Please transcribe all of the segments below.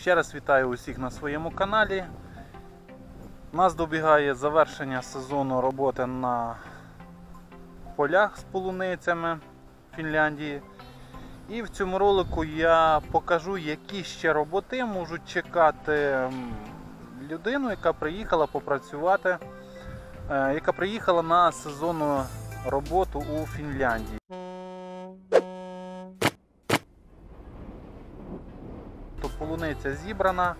Ще раз вітаю усіх на своєму каналі. Нас добігає завершення сезону роботи на полях з полуницями Фінляндії. І в цьому ролику я покажу, які ще роботи можуть чекати людину, яка приїхала попрацювати, е, яка приїхала на сезонну роботу у Фінляндії. Полуниця зібрана.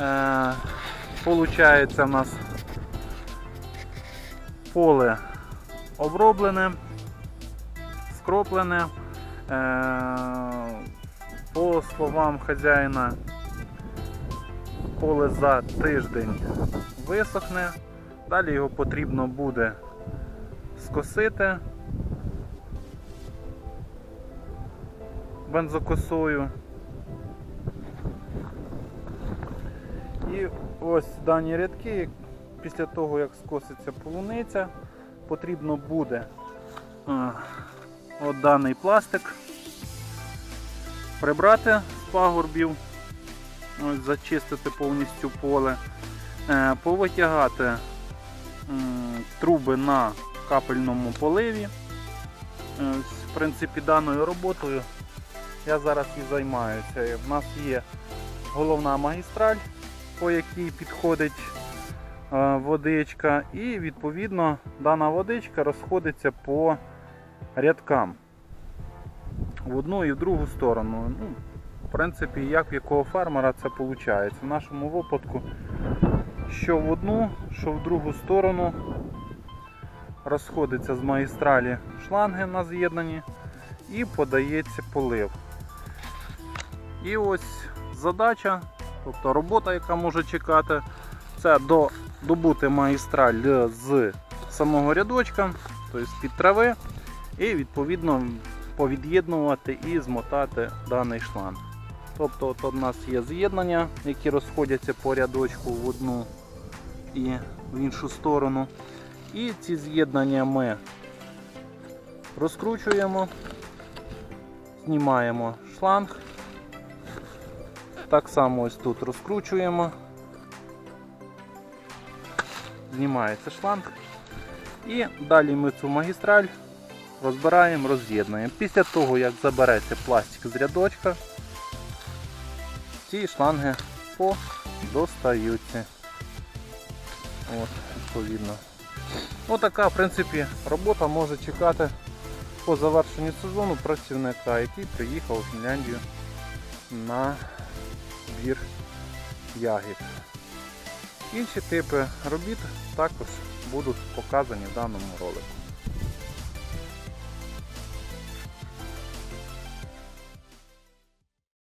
Е, Получається в нас поле оброблене, скроплене. Е, По словам хазяїна, поле за тиждень висохне. Далі його потрібно буде скосити бензокосою. І ось дані рядки, після того як скоситься полуниця, потрібно буде от даний пластик прибрати з пагорбів, ось, зачистити повністю поле, е, повитягати труби на капельному поливі. Е, В принципі, даною роботою я зараз і займаюся. У нас є головна магістраль, по якій підходить е, водичка, і відповідно дана водичка розходиться по рядкам в одну і в другу сторону. Ну, в принципі, як в якого фермера це виходить. В нашому випадку, що в одну, що в другу сторону розходиться з магістралі шланги на з'єднані і подається полив. І ось задача, тобто робота, яка може чекати, це до, добути магістраль з самого рядочка, тобто під трави, і відповідно повід'єднувати і змотати даний шланг. Тобто от у нас є з'єднання, які розходяться по рядочку в одну і в іншу сторону. І ці з'єднання ми розкручуємо, знімаємо шланг. Так само ось тут розкручуємо. Знімається шланг. І далі ми цю магістраль розбираємо, роз'єднуємо. Після того, як забереться пластик з рядочка, ці шланги подостаються. От, відповідно. Отака, в принципі, робота може чекати по завершенню сезону працівника, який приїхав у Фінляндію на збір ягід. Інші типи робіт також будуть показані в даному ролику.